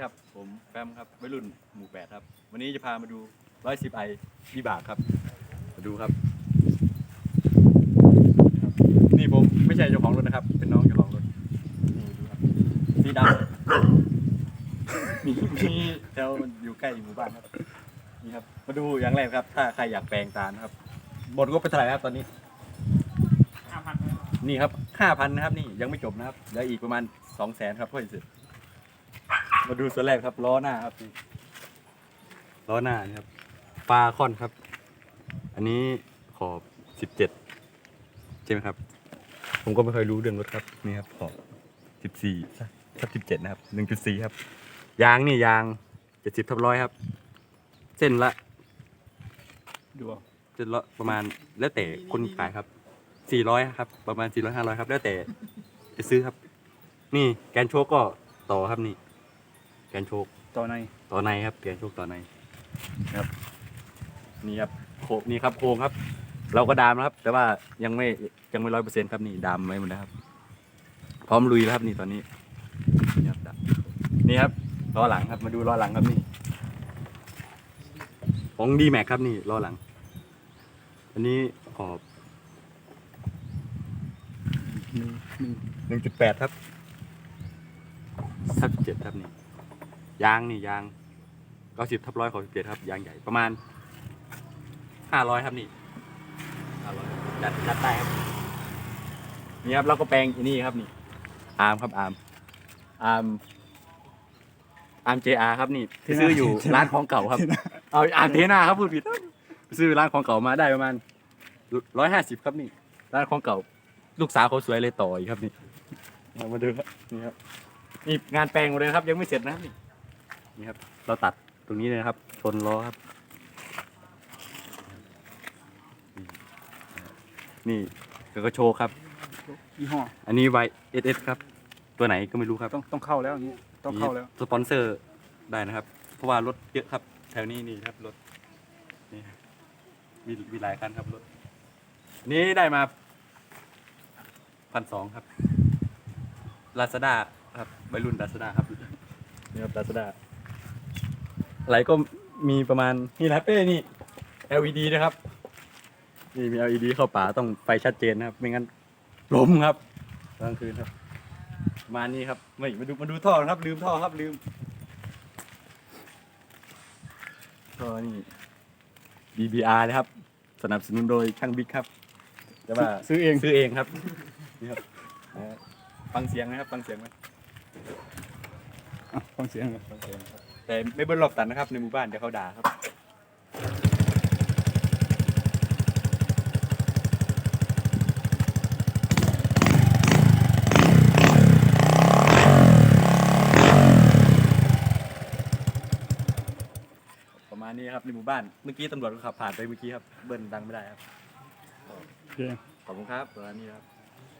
ครับ ผมแฟมครับวัยรุ่นหมู่แปดครับ วันนี้จะพามาดูร้อยสิบไอวิบากครับ มาดูครับครับ นี่ผมไม่ใช่เจ้าของรถนะครับ เป็นน้องเจ้าของรถ นี่ดูครับสีดำมีมีแถวมันอยู่ใกล้หมู่บ้านครับ นี่ครับ มาดูอย่างแรกครับ ถ้าใครอยากแปลงตานะครับ หมดก็ไปเท่าไหร่ครับตอนนี้ห้าพันนี่ครับห้าพันนะครับ นี่ยังไม่จบนะครับเหลืออีกประมาณสองแสนครับเพื่อจะเสร็จ มาดูส่วนแรกครับล้อหน้าครับนี่ล้อหน้านี่ครับปลาค่อนครับ อันนี้ขอบสิบเจ็ดใช่ไหมครับ ผมก็ไม่เคยรู้เรื่องรถครับนี่ครับขอบสิบสี่สักสิบเจ็ดนะครับหนึ่งจุดสี่ครับ ยางนี่ยางเจ็ดสิบทับร้อยครับ เส้นละดูเอาเส้นละประมาณแล้วแต่คนขายครับสี่ร้อยครับ ประมาณสี่ร้อยห้าร้อยครับ แล้วแต่จะซื้อครับ นี่แกนโชกก็ต่อครับนี่ แกนโชกต่อในต่อในครับแกนโชกต่อในครับนี่ครับโครงนี่ครับโครงครับ เราก็ดามนะครับ แต่ว่ายังไม่ยังไม่ร้อยเปอร์เซ็นต์ครับนี่ดามไว้หมดแล้วครับ พร้อมลุยแล้วครับนี่ตอนนี้นี่ครับดามนี่ครับล้อหลังครับมาดูล้อหลังครับนี่ของดีแม็กครับนี่ล้อหลัง อันนี้ขอบหนึ่งหนึ่งหนึ่งจุดแปดครับทับเจ็ดครับนี่ ยางนี่ยางเก้าสิบทับร้อยของสิบเจ็ดครับยางใหญ่ประมาณห้าร้อยครับนี่ห้าร้อยจัดจัดได้ครับนี่ครับเราก็แปลงอันนี้ครับนี่ อาร์มครับอาร์มอาร์มอาร์มเจอาร์ครับนี่ที่ซื้ออยู่ร้านของเก่าครับ เอาอาร์มเทน่าครับพูดผิดซื้อร้านของเก่ามาได้ประมาณร้อยห้าสิบครับนี่ร้านของเก่า ลูกสาวเขาสวยเลยต่ออีกครับนี่เอามาดูครับนี่ครับนี่งานแปลงหมดเลยนะครับ ยังไม่เสร็จนะครับนี่ นี่ครับ เราตัดตรงนี้เลยนะครับชนล้อครับ นี่แล้วก็โชว์ครับ ยี่ห้อ อันนี้ Y S S ครับ ตัวไหนก็ไม่รู้ครับต้องต้องเข้าแล้วอย่างนี้ต้องเข้าแล้ว สปอนเซอร์ได้นะครับ เพราะว่ารถเยอะครับ แถวนี้นี่ครับรถนี่มีมีหลายคันครับรถ นี่ได้มาพันสองครับลาซาด้าครับวัยรุ่นลาซาด้าครับนี่ครับลาซาด้า อะไรก็มีประมาณนี่แหละเป้นี่ LED นะครับ นี่มี LED เข้าป่าต้องไฟชัดเจนนะครับ ไม่งั้นล้มครับกลางคืนครับประมาณนี้ครับไม่มาดูมาดูท่อนะครับ ลืมท่อครับลืมท่อนี่ BBR นะครับ สนับสนุนโดยช่างบิ๊กครับแต่ว่าซื้อเองซื้อเองครับนี่ครับนะฮะฟังเสียงนะครับ ฟังเสียงไหมอะฟังเสียงเลยฟังเสียงครับ แต่ไม่เบิ้ลรอบตัดนะครับในหมู่บ้านเดี๋ยวเขาด่าครับ ประมาณนี้ครับในหมู่บ้านเมื่อกี้ตำรวจก็ขับผ่านไปเมื่อกี้ครับเบิ้ลดังไม่ได้ครับโอเคขอบคุณครับประมาณนี้ครับ